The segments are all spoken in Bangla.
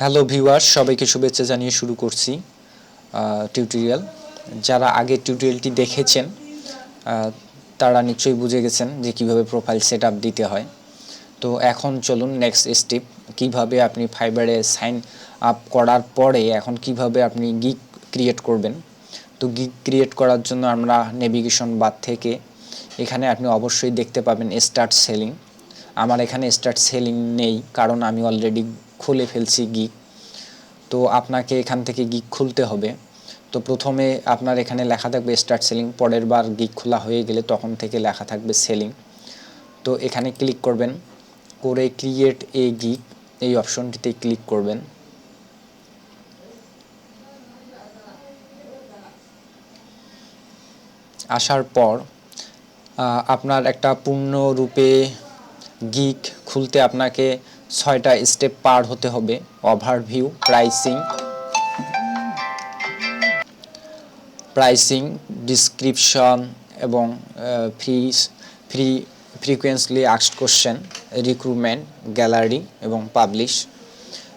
হ্যালো ভিউয়ার্স সবাইকে শুভেচ্ছা জানিয়ে শুরু করছি টিউটোরিয়াল যারা আগে টিউটোরিয়ালটি দেখেছেন তারা নিশ্চয়ই বুঝে গেছেন যে কীভাবে প্রোফাইল সেট দিতে হয়। তো এখন চলুন নেক্সট স্টেপ কীভাবে আপনি ফাইবারে সাইন আপ করার পরে এখন কীভাবে আপনি গিগ ক্রিয়েট করবেন। তো গিগ ক্রিয়েট করার জন্য আমরা নেভিগেশন বাদ থেকে এখানে আপনি অবশ্যই দেখতে পাবেন স্টার্ট সেলিং আমার এখানে স্টার্ট সেলিং নেই, কারণ আমি অলরেডি খুলে ফেলছি গিগ তো আপনাকে এখান থেকে গিগ খুলতে হবে। তো প্রথমে আপনার এখানে লেখা থাকবে স্টার্ট সেলিং পরের বার গিগ খোলা হয়ে গেলে তখন থেকে লেখা থাকবে সেলিং তো এখানে ক্লিক করবেন। করে ক্রিয়েট এ গিগ এই অপশনটিতে ক্লিক করবেন। আসার পর আপনার একটা পূর্ণরূপে গিগ খুলতে আপনাকে ছয়টা স্টেপ পার হতে হবে। ওভারভিউ প্রাইসিং প্রাইসিং ডিসক্রিপশন এবং ফ্রি ফ্রি ফ্রিকুয়েন্সলি আক্সড কোশ্চেন রিক্রুটমেন্ট গ্যালারি এবং পাবলিশ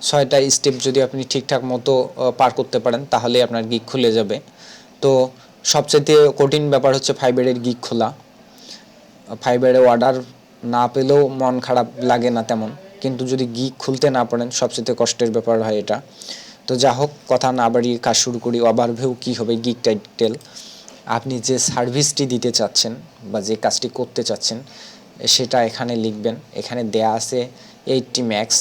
ছয়টা স্টেপ যদি আপনি ঠিকঠাক মতো পার করতে পারেন, তাহলে আপনার গিগ খুলে যাবে। তো সবচেয়ে কঠিন ব্যাপার হচ্ছে ফাইবারের গিগ খোলা। ফাইবারে অর্ডার না পেলেও মন খারাপ লাগে না তেমন। কিন্তু যদি গিগ খুলতে না পারেন, সবচেয়ে কষ্টের ব্যাপার হয় এটা। তো যা হোক, কথা না বাড়িয়ে কাজ শুরু করি ওভারভিউ কী হবে গিগ টাইটেল আপনি যে সার্ভিসটি দিতে চাচ্ছেন বা যে কাজটি করতে চাচ্ছেন, সেটা এখানে লিখবেন। এখানে দেয়া আছে এইটটি ম্যাক্স।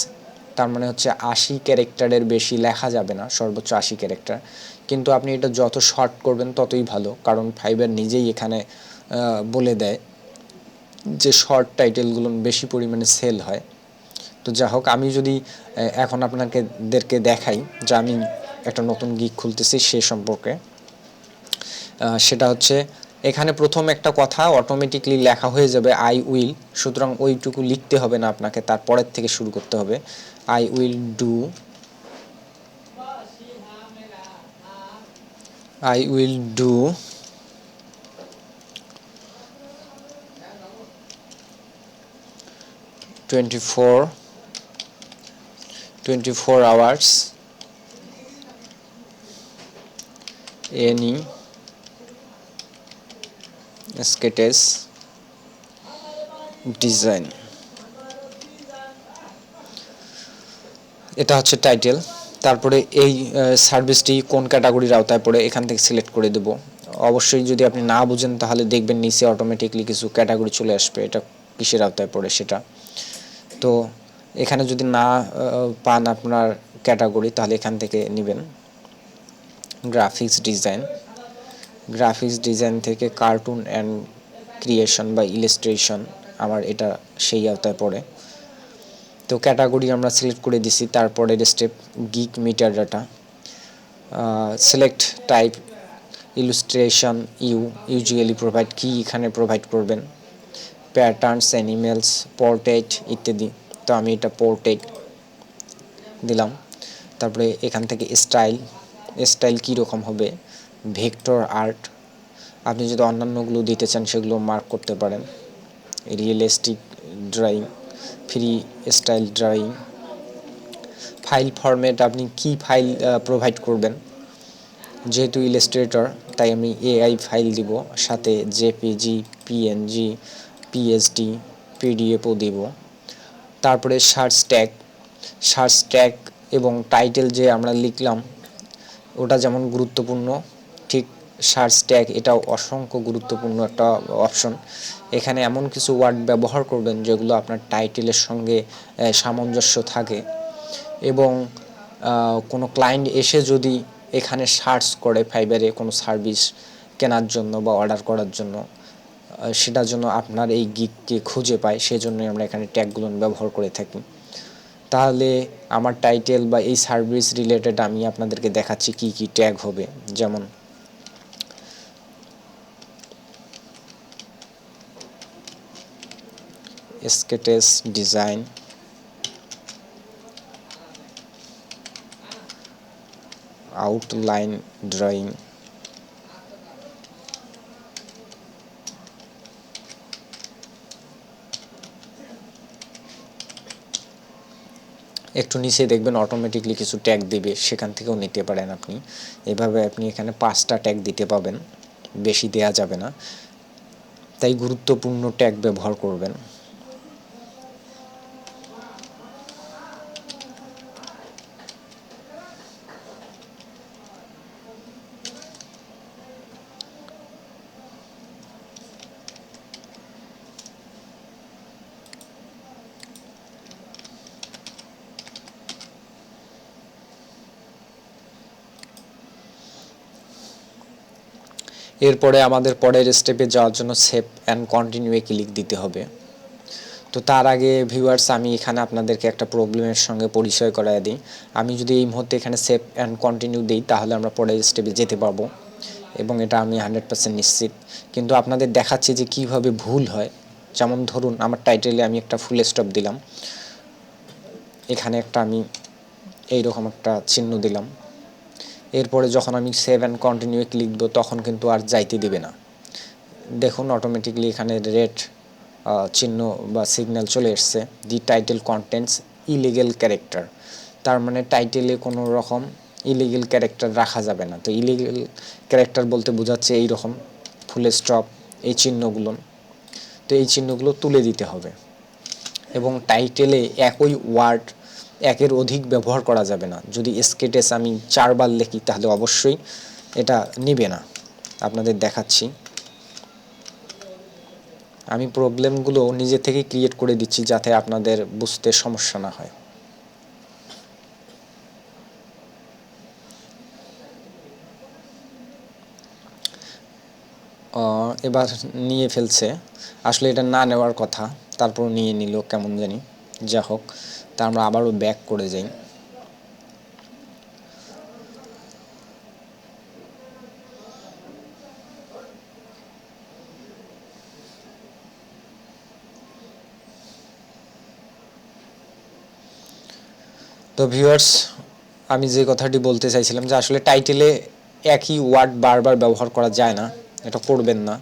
তার মানে হচ্ছে আশি ক্যারেক্টারের বেশি লেখা যাবে না, সর্বোচ্চ আশি ক্যারেক্টার। কিন্তু আপনি এটা যত শর্ট করবেন, ততই ভালো। কারণ ফাইবার নিজেই এখানে বলে দেয় যে শর্ট টাইটেলগুলো বেশি পরিমাণে সেল হয়। তো যা হোক, আমি যদি এখন আপনাকে দেরকে দেখাই যে আমি একটা নতুন গিক খুলতেছি সে সম্পর্কে। সেটা হচ্ছে, এখানে প্রথম একটা কথা অটোমেটিকলি লেখা হয়ে যাবে আই উইল সুতরাং ওইটুকু লিখতে হবে না আপনাকে, তারপরের থেকে শুরু করতে হবে। I will do I will do twenty four twenty four hours any sketches? Design এটা হচ্ছে টাইটেল তারপরে এই সার্ভিসটি কোন ক্যাটাগরির আওতায় পড়ে এখান থেকে সিলেক্ট করে দেব। অবশ্যই যদি আপনি না বুঝেন, তাহলে দেখবেন নিচে অটোমেটিকলি কিছু ক্যাটাগরি চলে আসবে। এটা কিসের আওতায় পড়ে সেটা? তো এখানে যদি না পান আপনার ক্যাটাগরি, তাহলে এখান থেকে নেবেন। গ্রাফিক্স ডিজাইন গ্রাফিক্স ডিজাইন থেকে কার্টুন অ্যান্ড ক্রিয়েশন বা ইলাস্ট্রেশন আমার এটা সেই আওতায় পড়ে। তো ক্যাটাগরি আমরা সিলেক্ট করে দিছি তারপরের step gig meter data select type illustration you usually provide কি এখানে প্রোভাইড করবেন। প্যাটার্নস অ্যানিমেলস পোর্ট্রেট ইত্যাদি। তো আমি এটা পোর্ট্রেট দিলাম। তারপরে এখান থেকে স্টাইল স্টাইল কী রকম হবে? ভেক্টর আর্ট আপনি যদি অন্যান্যগুলো দিতে চান সেগুলো মার্ক করতে পারেন। Realistic drawing free style drawing file format আপনি কি ফাইল প্রোভাইড করবেন? যেহেতু ইলাস্ট্রেটর তাই আমি এআই ফাইল দিব, সাথে জেপিজি পিএনজি পিএসডি পিডিএফও দিব। তারপরে সার্চ ট্যাগ সার্চ ট্যাগ এবং টাইটেল যে আমরা লিখলাম, ওটা যেমন গুরুত্বপূর্ণ, ঠিক সার্চ ট্যাগ এটাও অসংখ্য গুরুত্বপূর্ণ একটা অপশন এখানে এমন কিছু ওয়ার্ড ব্যবহার করবেন যেগুলো আপনার টাইটেলের সঙ্গে সামঞ্জস্য থাকে এবং কোনো ক্লায়েন্ট এসে যদি এখানে সার্চ করে ফাইবারে কোনো সার্ভিস কেনার জন্য বা অর্ডার করার জন্য সেটার জন্য আপনার এই গিককে খুঁজে পায় সেজন্যই আমরা এখানে ট্যাগগুলো ব্যবহার করে থাকি। তাহলে আমার টাইটেল বা এই সার্ভিস রিলেটেড আমি আপনাদেরকে দেখাচ্ছি কি কি ট্যাগ হবে। যেমন, স্কেটেস ডিজাইন, আউটলাইন ড্রয়িং একটু নিচে দেখবেন অটোমেটিকলি কিছু ট্যাগ দেবে, সেখান থেকেও নিতে পারেন আপনি। এভাবে আপনি এখানে পাঁচটা ট্যাগ দিতে পাবেন, বেশি দেয়া যাবে না। তাই গুরুত্বপূর্ণ ট্যাগ ব্যবহার করবেন। এরপরে আমাদের পরের স্টেপে যাওয়ার জন্য সেভ অ্যান্ড কন্টিনিউয়ে ক্লিক দিতে হবে। তো তার আগে ভিউয়ার্স আমি এখানে আপনাদেরকে একটা প্রবলেমের সঙ্গে পরিচয় করায় দিই। আমি যদি এই মুহূর্তে এখানে সেভ অ্যান্ড কন্টিনিউ দিই, তাহলে আমরা পরের স্টেপে যেতে পারব এবং এটা আমি হান্ড্রেড পার্সেন্ট নিশ্চিত। কিন্তু আপনাদের দেখাচ্ছি যে কীভাবে ভুল হয়। যেমন ধরুন, আমার টাইটেলে আমি একটা ফুল স্টপ দিলাম। এখানে একটা আমি এইরকম একটা চিহ্ন দিলাম। এরপরে যখন আমি সেভ অ্যান্ড কন্টিনিউ দেবো তখন কিন্তু আর যাইতে দিবে না। দেখুন অটোমেটিকলি এখানে রেড চিহ্ন বা সিগন্যাল চলে এসছে। The title contents illegal character তার মানে টাইটেলে কোনো রকম ইলিগেল ক্যারেক্টার রাখা যাবে না। তো ইলিগেল ক্যারেক্টার বলতে বোঝাচ্ছে এই রকম ফুল স্টপ এই চিহ্নগুলো। তো এই চিহ্নগুলো তুলে দিতে হবে। এবং টাইটেলে একই ওয়ার্ড একের অধিক ব্যবহার করা যাবে না। যদি স্কেটেস আমি চারবার লিখি, তাহলে অবশ্যই এটা নিবে না। আপনাদের দেখাচ্ছি। আমি প্রবলেমগুলো নিজে থেকে ক্রিয়েট করে দিচ্ছি যাতে আপনাদের বুঝতে সমস্যা না হয়। এবার নিয়ে ফেলছে। আসলে এটা না নেওয়ার কথা, তারপর নিয়ে নিল কেমন জানি। যা হোক। তা আমরা আবারও ব্যাক করে যাই। তো ভিউয়ার্স আমি যে কথাটি বলতে চাইছিলাম যে আসলে টাইটেলে একই ওয়ার্ড বারবার ব্যবহার করা যায় না, এটা করবেন না।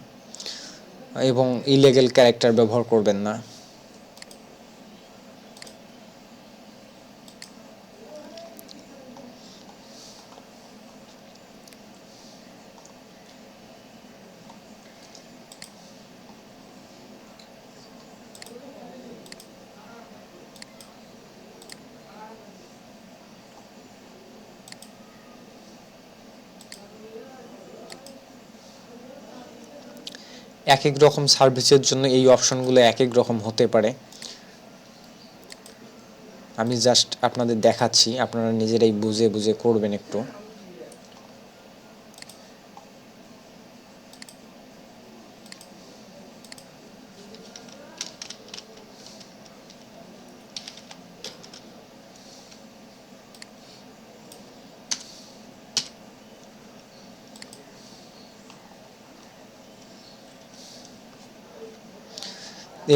এবং ইলিগেল ক্যারেক্টার ব্যবহার করবেন না। এক এক রকম সার্ভিসের জন্য এই অপশনগুলো এক এক রকম হতে পারে। আমি জাস্ট আপনাদের দেখাচ্ছি, আপনারা নিজেরাই বুঝে বুঝে করবেন একটু।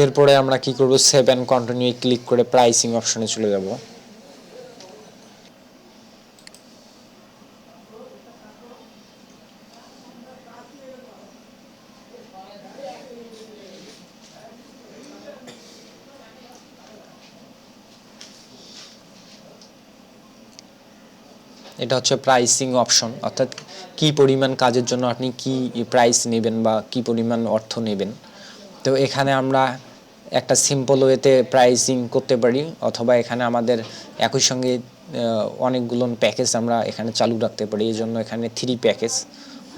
এরপরে আমরা কি করব? সেভ অ্যান্ড কন্টিনিউ ক্লিক করে প্রাইসিং অপশনে চলে যাব। এটা হচ্ছে প্রাইসিং অপশন অর্থাৎ কি পরিমাণ কাজের জন্য আপনি কি প্রাইস নেবেন বা কি পরিমাণ অর্থ নেবেন? তো এখানে আমরা একটা সিম্পল ওয়েতে প্রাইসিং করতে পারি, অথবা এখানে আমাদের একই সঙ্গে অনেকগুলো প্যাকেজ আমরা এখানে চালু রাখতে পারি। এই জন্য এখানে থ্রি প্যাকেজ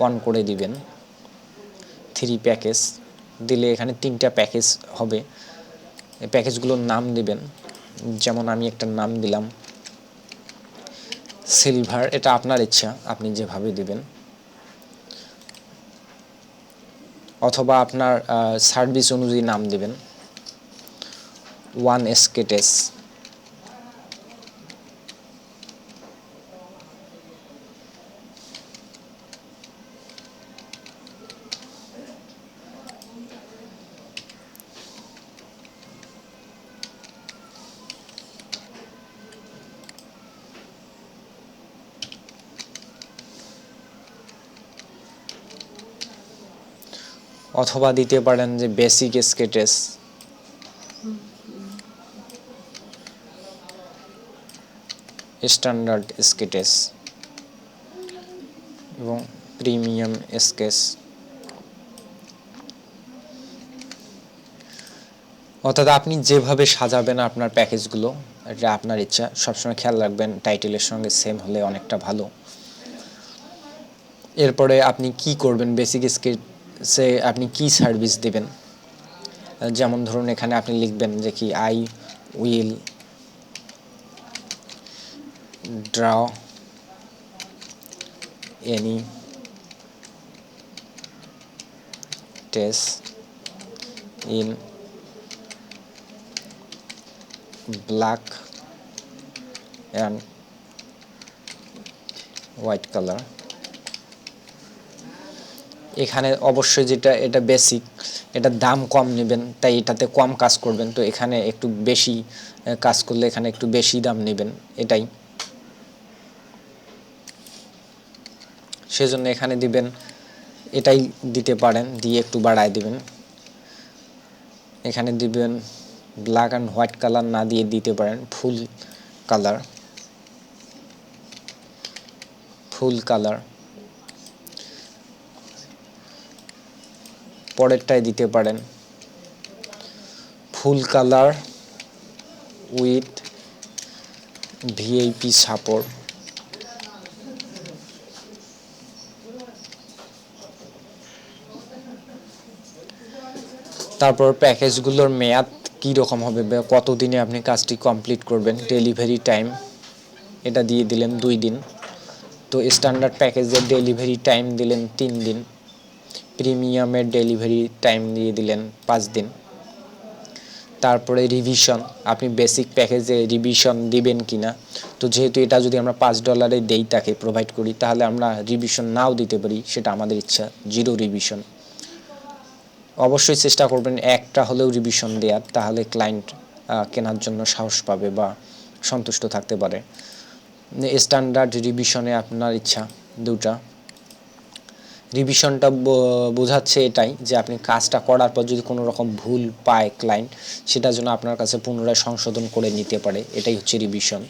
অন করে দিবেন। থ্রি প্যাকেজ দিলে এখানে তিনটা প্যাকেজ হবে। প্যাকেজগুলোর নাম দিবেন। যেমন আমি একটা নাম দিলাম সিলভার এটা আপনার ইচ্ছা, আপনি যেভাবে দিবেন। অথবা আপনার সার্ভিস অনুযায়ী নাম দিবেন। ওয়ান এসকেটেস অথবা দিতে পারেন যে বেসিক স্কেটেস স্ট্যান্ডার্ড স্কেটেস এবং প্রিমিয়াম স্কেচ অর্থাৎ আপনি যেভাবে সাজাবেন আপনার প্যাকেজগুলো, এটা আপনার ইচ্ছা, সবসময় খেয়াল রাখবেন, টাইটেলের সঙ্গে সেম হলে অনেকটা ভালো। এরপরে আপনি কি করবেন বেসিক স্কেচে আপনি কি সার্ভিস দেবেন? যেমন ধরুন এখানে আপনি লিখবেন যে কি I will draw any test in black and white color. এখানে অবশ্যই যেটা, এটা বেসিক এটা দাম কম নেবেন, তাই এটাতে কম কাজ করবেন। তো এখানে একটু বেশি কাজ করলে এখানে একটু বেশি দাম নেবেন, এটাই। সেজন্য এখানে দিবেন, এটাই দিতে পারেন, দিয়ে একটু বাড়ায় দিবেন। এখানে দিবেন ব্ল্যাক অ্যান্ড হোয়াইট কালার না দিয়ে দিতে পারেন ফুল কালার ফুল কালার পরেরটায় দিতে পারেন। Full colour with VIP support তারপর প্যাকেজগুলোর মেয়াদ কী রকম হবে বা কতদিনে আপনি কাজটি কমপ্লিট করবেন, ডেলিভারি টাইম? এটা দিয়ে দিলেন দুই দিন। তো স্ট্যান্ডার্ড প্যাকেজের ডেলিভারি টাইম দিলেন তিন দিন। প্রিমিয়ামের ডেলিভারি টাইম দিয়ে দিলেন পাঁচ দিন। তারপরে রিভিশন, আপনি বেসিক প্যাকেজে রিভিশন দিবেন কি না? তো যেহেতু এটা যদি আমরা পাঁচ ডলারে দেই তাকে প্রোভাইড করি, তাহলে আমরা রিভিশন নাও দিতে পারি, সেটা আমাদের ইচ্ছা, জিরো রিভিশন। অবশ্যই চেষ্টা করবেন একটা হলেও রিভিশন দেওয়ার তাহলে ক্লায়েন্ট কেনার জন্য সাহস পাবে বা সন্তুষ্ট থাকতে পারে। স্ট্যান্ডার্ড রিভিশনে আপনার ইচ্ছা দুটা। রিভিশনটা বোঝাচ্ছে এটাই যে আপনি কাজটা করার পর যদি কোনো রকম ভুল পায় ক্লায়েন্ট সেটা যেন আপনার কাছে পুনরায় সংশোধন করে নিতে পারে। এটাই হচ্ছে রিভিশন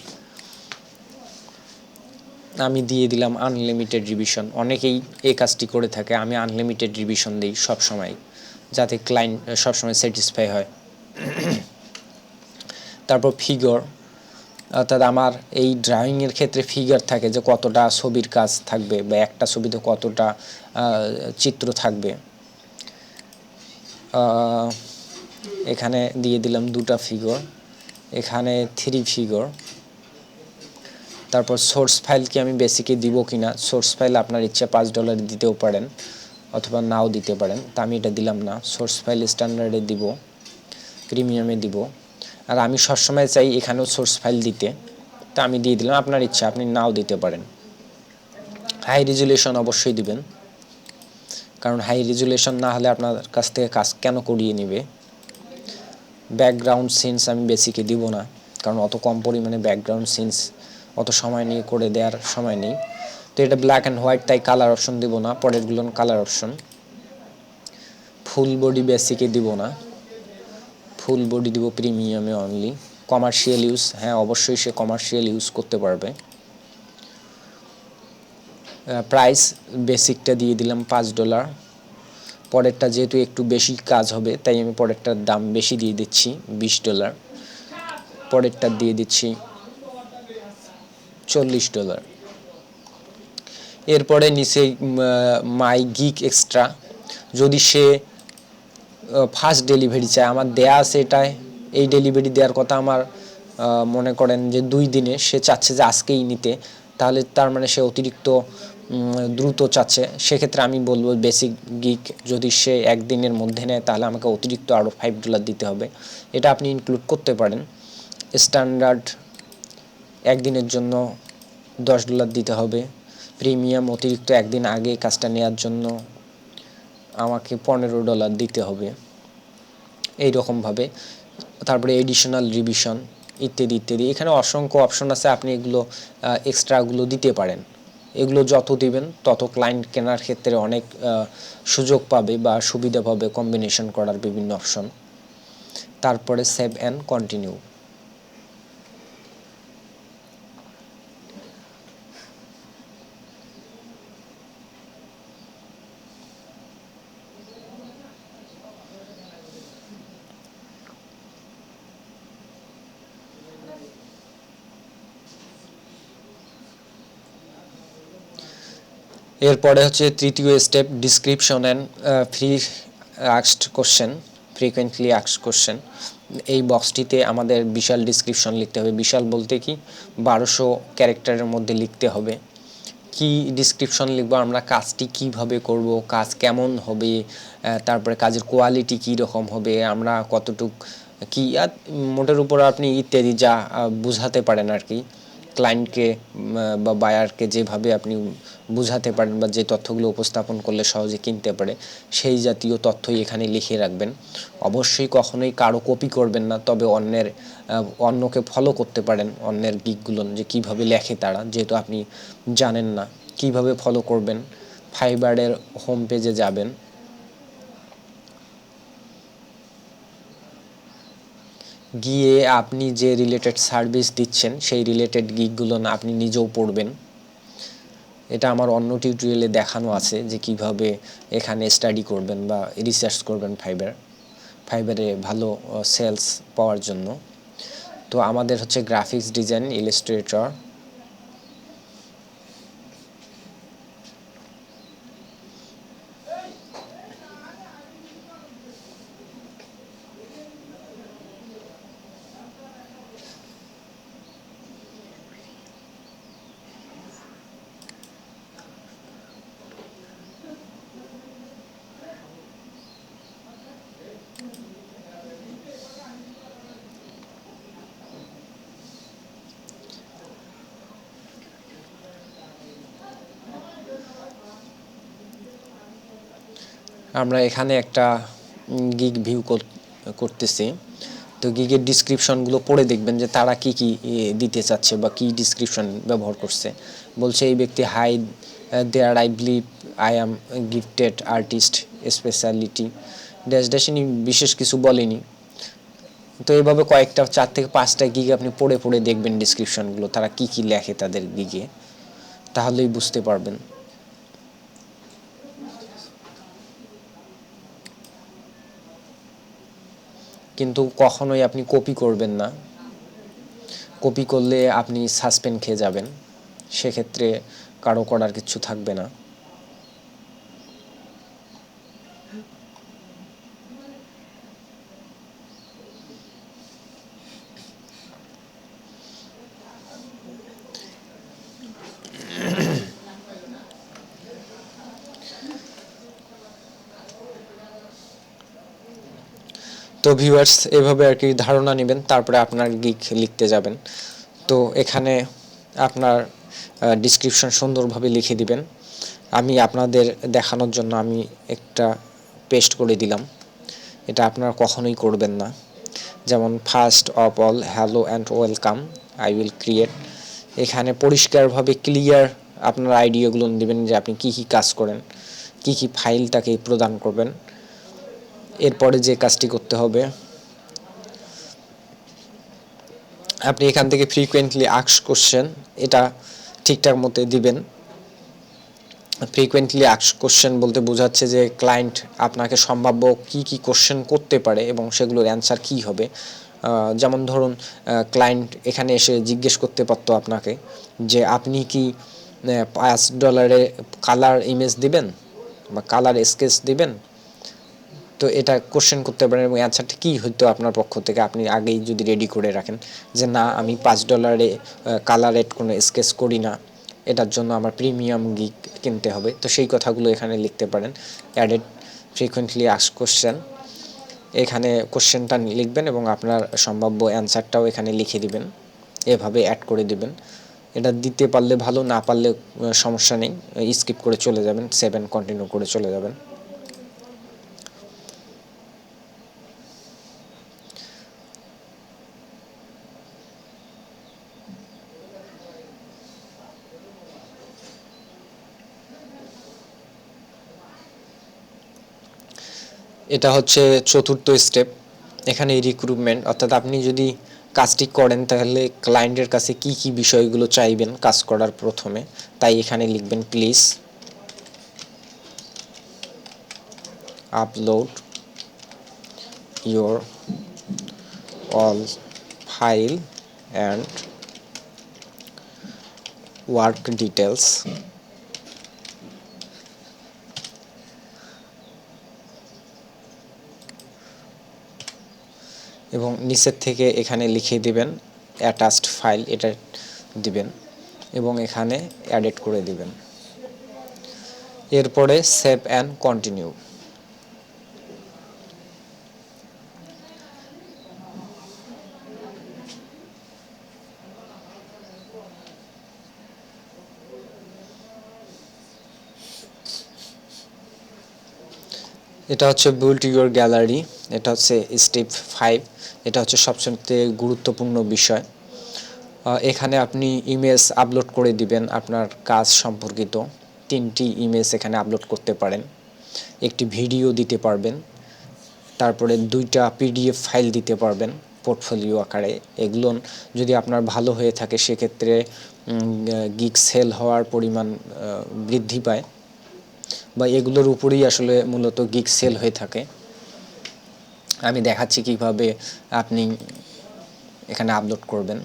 আমি দিয়ে দিলাম আনলিমিটেড রিভিশন অনেকেই এই কাজটি করে থাকে, আমি আনলিমিটেড রিভিশন দিই সব সময় যাতে ক্লায়েন্ট সবসময় স্যাটিসফাই হয়। তারপর ফিগর অর্থাৎ আমার এই ড্রয়িংয়ের ক্ষেত্রে ফিগার থাকে যে কতটা ছবির কাজ থাকবে বা একটা ছবিতে কতটা চিত্র থাকবে। এখানে দিয়ে দিলাম দুটা ফিগর এখানে থ্রি ফিগর তারপর সোর্স ফাইল কি আমি বেসিকে দিব কি না সোর্স ফাইল আপনার ইচ্ছা পাঁচ ডলার দিতেও পারেন। অথবা নাও দিতে পারেন। তা আমি এটা দিলাম না। সোর্স ফাইল স্ট্যান্ডার্ডে দিব প্রিমিয়ামে দিব। আর আমি সবসময় চাই এখানেও সোর্স ফাইল দিতে। তা আমি দিয়ে দিলাম। আপনার ইচ্ছা, আপনি নাও দিতে পারেন। হাই রেজুলেশন অবশ্যই দিবেন। কারণ হাই রেজুলেশন না হলে আপনার কাছ থেকে কাজ কেন করিয়ে নেবে? ব্যাকগ্রাউন্ড সিনস আমি বেসিকে দিব না। কারণ অত কম পরিমাণে ব্যাকগ্রাউন্ড সিনস অত সময় নিয়ে করে দেওয়ার সময় নেই। তো এটা ব্ল্যাক অ্যান্ড হোয়াইট তাই কালার অপশন দিব না পরেরগুলো কালার অপশন ফুল বডি বেসিকে দিব না। ফুল বডি দিব প্রিমিয়ামে অনলি কমার্শিয়াল ইউজ হ্যাঁ অবশ্যই সে কমার্শিয়াল ইউজ করতে পারবে। প্রাইস বেসিকটা দিয়ে দিলাম পাঁচ ডলার পরেরটা যেহেতু একটু বেশি কাজ হবে, তাই আমি পরেরটার দাম বেশি দিয়ে দিচ্ছি, বিশ ডলার পরেরটা দিয়ে দিচ্ছি চল্লিশ ডলার এরপরে নিচে মাই গিক এক্সট্রা যদি সে ফার্স্ট ডেলিভারি চায়, আমার দেয়া আছে এটায়, এই ডেলিভারি দেওয়ার কথা আমার মনে করেন যে দুই দিনে সে চাচ্ছে যে আজকেই নিতে, তাহলে তার মানে সে অতিরিক্ত দ্রুত চাচ্ছে। সেক্ষেত্রে আমি বলব বেসিক গিক যদি সে একদিনের মধ্যে নেয়, তাহলে আমাকে অতিরিক্ত আরও ফাইভ ডলার দিতে হবে। এটা আপনি ইনক্লুড করতে পারেন। স্ট্যান্ডার্ড একদিনের জন্য দশ ডলার দিতে হবে। প্রিমিয়াম অতিরিক্ত একদিন আগে কাজটা নেওয়ার জন্য আমাকে পনেরো ডলার দিতে হবে। এই রকমভাবে তারপরে এডিশনাল রিভিশন ইত্যাদি ইত্যাদি। এখানে অসংখ্য অপশন আছে, আপনি এগুলো এক্সট্রাগুলো দিতে পারেন। এগুলো যত দিবেন, তত ক্লায়েন্ট কেনার ক্ষেত্রে অনেক সুযোগ পাবে বা সুবিধা পাবে কম্বিনেশন করার বিভিন্ন অপশন তারপরে সেভ অ্যান্ড কন্টিনিউ এরপরে হচ্ছে তৃতীয় step description and free আক্সড question frequently আক্সড question এই বক্সটিতে আমাদের বিশাল ডিসক্রিপশন লিখতে হবে। বিশাল বলতে কি? বারোশো ক্যারেক্টারের মধ্যে লিখতে হবে। কি ডিসক্রিপশন লিখব? আমরা কাজটি কীভাবে করব? কাজ কেমন হবে? তারপরে কাজের কোয়ালিটি কী রকম হবে? আমরা কতটুক, কি মোটের উপর আপনি ইত্যাদি যা বুঝাতে পারেন আর কি। ক্লায়েন্টকে বা বায়ারকে যেভাবে আপনি বুঝাতে পারেন বা যে তথ্যগুলো উপস্থাপন করলে সহজে কিনতে পারে, সেই জাতীয় তথ্যই এখানে লিখে রাখবেন। অবশ্যই কখনোই কারও কপি করবেন না, তবে অন্যের অন্যকে ফলো করতে পারেন অন্যের গিকগুলো যে কীভাবে লেখে তারা, যেহেতু আপনি জানেন না কীভাবে ফলো করবেন ফাইবারের হোম পেজে যাবেন গিয়ে আপনি যে রিলেটেড সার্ভিস দিচ্ছেন, সেই রিলেটেড গিকগুলো না আপনি নিজেও পড়বেন। এটা আমার অন্য টিউটোরিয়ালে দেখানো আছে যে কীভাবে এখানে স্টাডি করবেন বা রিসার্চ করবেন ফাইবার ফাইবারে ভালো সেলস পাওয়ার জন্য। তো আমাদের হচ্ছে গ্রাফিক্স ডিজাইন ইলাস্ট্রেটর আমরা এখানে একটা গিগ ভিউ করতেছি। তো গিগের ডিসক্রিপশনগুলো পড়ে দেখবেন যে তারা কি কি দিতে চাচ্ছে বা কি ডিসক্রিপশন ব্যবহার করছে। বলছে এই ব্যক্তি hi there I believe I am gifted artist speciality dash dash ইনি বিশেষ কিছু বলেনি। তো এইভাবে কয়েকটা, চার থেকে পাঁচটা গিগ আপনি পড়ে পড়ে দেখবেন ডিসক্রিপশনগুলো তারা কি কি লেখে তাদের গিগে তাহলেই বুঝতে পারবেন। কিন্তু কখনোই আপনি কপি করবেন না। কপি করলে আপনি সাসপেন্ড খেয়ে যাবেন। সেক্ষেত্রে কারও করার কিছু থাকবে না। ভিউয়ার্স এভাবে আর কি ধারণা নেবেন, তারপরে আপনার গিক লিখতে যাবেন। তো এখানে আপনার ডিসক্রিপশন সুন্দরভাবে লিখে দিবেন। আমি আপনাদের দেখানোর জন্য আমি একটা পেস্ট করে দিলাম। এটা আপনারা কখনোই করবেন না। যেমন first of all hello and welcome I will create এখানে পরিষ্কারভাবে ক্লিয়ার আপনার আইডিয়াগুলো দিবেন যে আপনি কি কি কাজ করেন, কি কি ফাইল তাকে প্রদান করবেন। এরপরে যে কাজটি করতে হবে, আপনি এখান থেকে ফ্রিকোয়েন্টলি আক্স কোশ্চেন এটা ঠিকঠাক মতে দিবেন। ফ্রিকোয়েন্টলি আক্স কোশ্চেন বলতে বোঝাচ্ছে যে ক্লায়েন্ট আপনাকে সম্ভাব্য কি কি কোশ্চেন করতে পারে এবং সেগুলোর অ্যান্সার কি হবে। যেমন ধরুন ক্লায়েন্ট এখানে এসে জিজ্ঞেস করতে পারতো আপনাকে যে আপনি কি পাঁচ ডলারে কালার ইমেজ দিবেন বা কালার স্কেচ দিবেন? তো এটা কোশ্চেন করতে পারেন এবং অ্যান্সারটা কী হইতো আপনার পক্ষ থেকে? আপনি আগেই যদি রেডি করে রাখেন যে না, আমি পাঁচ ডলারে কালারেট কোনো স্কেচ করি না। এটার জন্য আমার প্রিমিয়াম গিক কিনতে হবে। তো সেই কথাগুলো এখানে লিখতে পারেন। অ্যাডেড ফ্রিকুয়েন্টলি আস কোশ্চেন এখানে কোশ্চেনটা লিখবেন এবং আপনার সম্ভাব্য অ্যান্সারটাও এখানে লিখে দিবেন। এভাবে অ্যাড করে দিবেন। এটা দিতে পারলে ভালো, না পারলে সমস্যা নেই। স্কিপ করে চলে যাবেন। সেভেন কন্টিনিউ করে চলে যাবেন। এটা হচ্ছে চতুর্থ স্টেপ এখানে রিক্রুটমেন্ট অর্থাৎ আপনি যদি কাজটি করেন, তাহলে ক্লায়েন্টের কাছে কি কি বিষয়গুলো চাইবেন কাজ করার প্রথমে, তাই এখানে লিখবেন please upload your all file and work details এবং নিচের থেকে এখানে লিখে দিবেন অ্যাটাচড ফাইল এটা দিবেন এবং এখানে অ্যাডেড করে দিবেন। এরপরে সেভ অ্যান্ড কন্টিনিউ এটা হচ্ছে বিল্ড ইউর গ্যালারি এটা হচ্ছে স্টেপ ফাইভ এটা হচ্ছে সবচেয়ে গুরুত্বপূর্ণ বিষয়। এখানে আপনি ইমেজ আপলোড করে দিবেন আপনার কাজ সম্পর্কিত। তিনটি ইমেজ এখানে আপলোড করতে পারেন। একটি ভিডিও দিতে পারবেন। তারপরে দুইটা পিডিএফ ফাইল দিতে পারবেন পোর্টফোলিও আকারে। এগুলো যদি আপনার ভালো হয়ে থাকে, সেক্ষেত্রে গিগ সেল হওয়ার পরিমাণ বৃদ্ধি পায়। বা এগুলোর উপরেই আসলে মূলত গিগ সেল হয়ে থাকে। আমি দেখাচ্ছি কীভাবে আপনি এখানে আপলোড করবেন।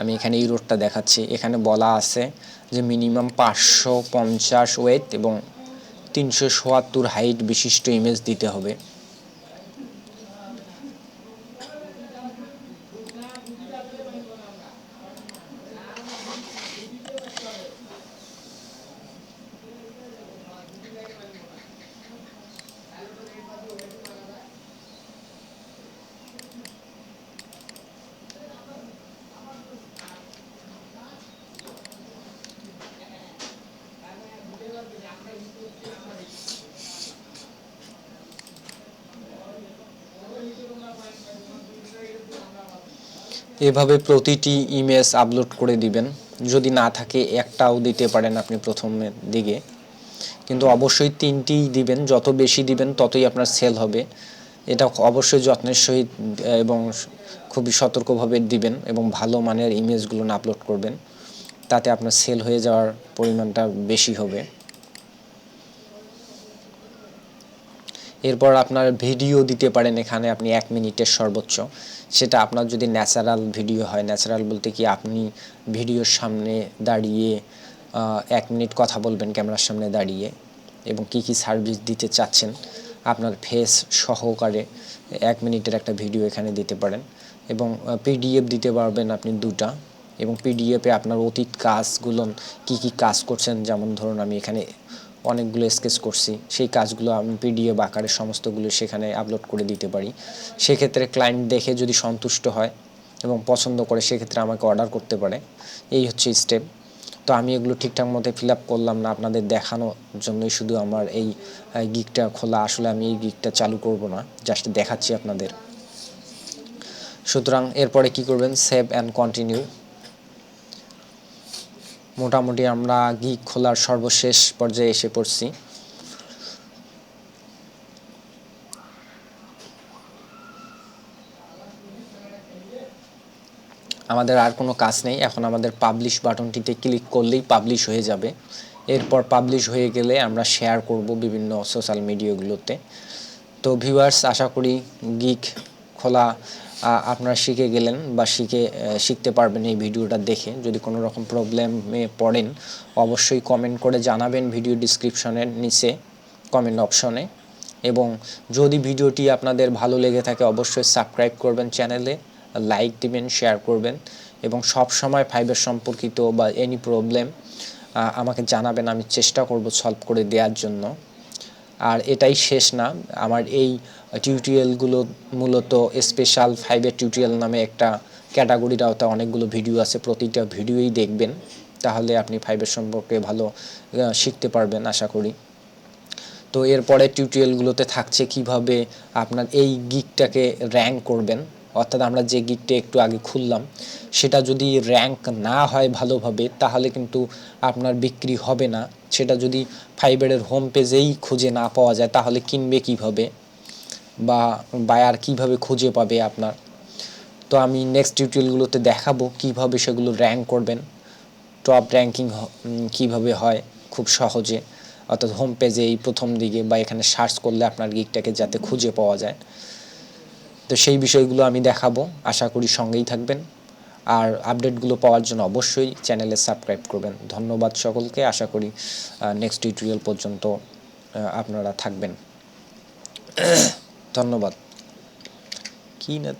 আমি এখানে এই রোডটা দেখাচ্ছি। এখানে বলা আছে যে মিনিমাম পাঁচশো পঞ্চাশ ওয়েট এবং তিনশো হাইট বিশিষ্ট ইমেজ দিতে হবে। এভাবে প্রতিটি ইমেজ আপলোড করে দিবেন। যদি না থাকে, একটাও দিতে পারেন আপনি প্রথমের দিকে। কিন্তু অবশ্যই তিনটিই দিবেন। যত বেশি দিবেন, ততই আপনার সেল হবে। এটা অবশ্যই যত্নের সহিত এবং খুবই সতর্কভাবে দিবেন এবং ভালো মানের ইমেজগুলো আপলোড করবেন। তাতে আপনার সেল হয়ে যাওয়ার পরিমাণটা বেশি হবে। এরপর আপনার ভিডিও দিতে পারেন এখানে আপনি এক মিনিটের সর্বোচ্চ। সেটা আপনার যদি ন্যাচারাল ভিডিও হয়, ন্যাচারাল বলতে কি আপনি ভিডিওর সামনে দাঁড়িয়ে এক মিনিট কথা বলবেন ক্যামেরার সামনে দাঁড়িয়ে এবং কি কি সার্ভিস দিতে চাচ্ছেন, আপনার ফেস সহকারে এক মিনিটের একটা ভিডিও এখানে দিতে পারেন এবং পিডিএফ দিতে পারবেন আপনি দুটা এবং পিডিএফে আপনার অতীত কাজগুলো, কি কি কাজ করছেন, যেমন ধরুন আমি এখানে অনেকগুলো স্কেচ করছি, সেই কাজগুলো আমি পিডিএফ আকারে সমস্তগুলো সেখানে আপলোড করে দিতে পারি। সেক্ষেত্রে ক্লায়েন্ট দেখে যদি সন্তুষ্ট হয় এবং পছন্দ করে, সেক্ষেত্রে আমাকে অর্ডার করতে পারে। এই হচ্ছে স্টেপ তো আমি এগুলো ঠিকঠাক মতো ফিল আপ করলাম না, আপনাদের দেখানোর জন্যই শুধু আমার এই গিকটা খোলা। আসলে আমি এই গিকটা চালু করব না জাস্ট দেখাচ্ছি আপনাদের। সুতরাং এরপরে কি করবেন? সেভ অ্যান্ড কন্টিনিউ মোটামুটি আমরা গিক খোলার সর্বশেষ পর্যায়ে এসে পড়ছি। আমাদের আর কোনো কাজ নেই, এখন আমাদের পাবলিশ বাটনটিতে ক্লিক করলেই পাবলিশ হয়ে যাবে। এরপর পাবলিশ হয়ে গেলে আমরা শেয়ার করব বিভিন্ন সোশ্যাল মিডিয়াগুলোতে তো ভিউয়ার্স আশা করি গিক খোলা আপনারা শিখে গেলেন বা শিখে শিখতে পারবেন এই ভিডিওটা দেখে। যদি কোনো রকম প্রবলেমে পড়েন, অবশ্যই কমেন্ট করে জানাবেন ভিডিও ডিসক্রিপশনের নিচে কমেন্ট অপশনে এবং যদি ভিডিওটি আপনাদের ভালো লেগে থাকে, অবশ্যই সাবস্ক্রাইব করবেন চ্যানেলে লাইক দিবেন শেয়ার করবেন। এবং সব সময় ফাইবার সম্পর্কিত বা এনি প্রবলেম আমাকে জানাবেন, আমি চেষ্টা করব সলভ করে দেওয়ার জন্য। আর এটাই শেষ না, আমার এই টিউটোরিয়ালগুলো মূলত স্পেশাল ফাইভের টিউটোরিয়াল নামে একটা ক্যাটাগরির আওতায় অনেকগুলো ভিডিও আছে, প্রতিটা ভিডিওই দেখবেন। তাহলে আপনি ফাইভের সম্পর্কে ভালো শিখতে পারবেন আশা করি। তো এরপরে টিউটোরিয়ালগুলোতে থাকছে কীভাবে আপনার এই গিকটাকে র্যাঙ্ক করবেন। অর্থাৎ আমরা যে গিকটা একটু আগে খুললাম, সেটা যদি র্যাঙ্ক না হয় ভালোভাবে, তাহলে কিন্তু আপনার বিক্রি হবে না। সেটা যদি ফাইবারের হোম পেজেই খুঁজে না পাওয়া যায়, তাহলে কিনবে কীভাবে? বা বায়ার কীভাবে খুঁজে পাবে আপনার। তো আমি নেক্সট টিউটোরিয়ালগুলোতে দেখাবো কীভাবে সেগুলো র্যাঙ্ক করবেন। টপ র্যাঙ্কিং কীভাবে হয় খুব সহজে। অর্থাৎ হোম পেজে এই প্রথম দিকে বা এখানে সার্চ করলে আপনার গিকটাকে যাতে খুঁজে পাওয়া যায়। তো সেই বিষয়গুলো আমি দেখাবো, আশা করি সঙ্গেই থাকবেন। আর আপডেটগুলো পাওয়ার জন্য অবশ্যই চ্যানেলে সাবস্ক্রাইব করবেন। ধন্যবাদ সকলকে, আশা করি নেক্সট টিউটোরিয়াল পর্যন্ত আপনারা থাকবেন। ধন্যবাদ। কি না